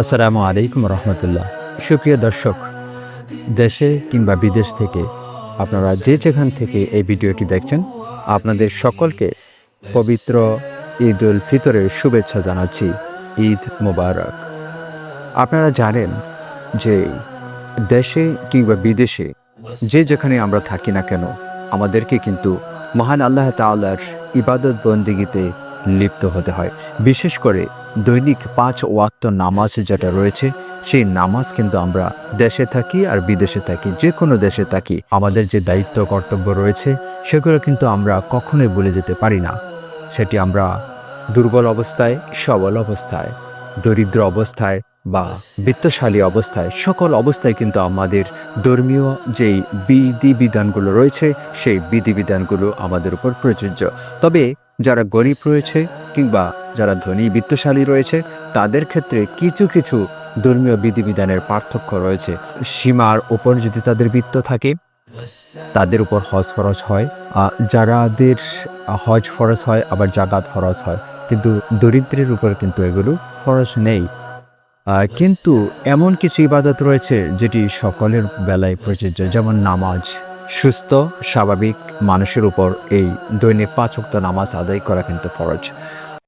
আসসালামু আলাইকুম রহমতুল্লাহ। সুপ্রিয় দর্শক, দেশে কিংবা বিদেশ থেকে আপনারা যে যেখান থেকে এই ভিডিওটি দেখছেন, আপনাদের সকলকে পবিত্র ঈদ উল ফিতরের শুভেচ্ছা জানাচ্ছি, ঈদ মোবারক। আপনারা জানেন যে দেশে কিংবা বিদেশে যে যেখানে আমরা থাকি না কেন, আমাদেরকে কিন্তু মহান আল্লাহ তাআলার ইবাদত বন্দিগিতে লিপ্ত হতে হয়। বিশেষ করে দৈনিক পাঁচ ওয়াক্ত নামাজ যেটা রয়েছে, সেই নামাজ কিন্তু আমরা দেশে থাকি আর বিদেশে থাকি, যে কোনো দেশে থাকি। আমাদের যে দায়িত্ব, কর্তব্য রয়েছে, সেগুলো কিন্তু আমরা কখনোই ভুলে যেতে পারি না। সেটি আমরা দুর্বল অবস্থায়, সবল অবস্থায়, দরিদ্র অবস্থায় বা বিত্তশালী অবস্থায়, সকল অবস্থায় কিন্তু আমাদের ধর্মীয় যেই বিধিবিধানগুলো রয়েছে, সেই বিধিবিধানগুলো আমাদের উপর প্রযোজ্য। তবে যারা গরিব রয়েছে কিংবা যারা ধনী, বিত্তশালী রয়েছে, তাদের ক্ষেত্রে কিছু কিছু ধর্মীয় বিধিবিধানের পার্থক্য রয়েছে। সীমার ওপর যদি তাদের বৃত্ত থাকে, তাদের উপর হজ ফরজ হয়। যারাদের হজ ফরজ হয়, আবার জাগাত ফরজ হয়। কিন্তু দরিদ্রের উপর কিন্তু এগুলো ফরজ নেই। কিন্তু এমন কিছু ইবাদত রয়েছে, যেটি সকলের বেলায় প্রযোজ্য, যেমন নামাজ। সুস্থ, স্বাভাবিক মানুষের উপর এই দৈনিক পাঁচ নামাজ আদায় করা কিন্তু ফরজ।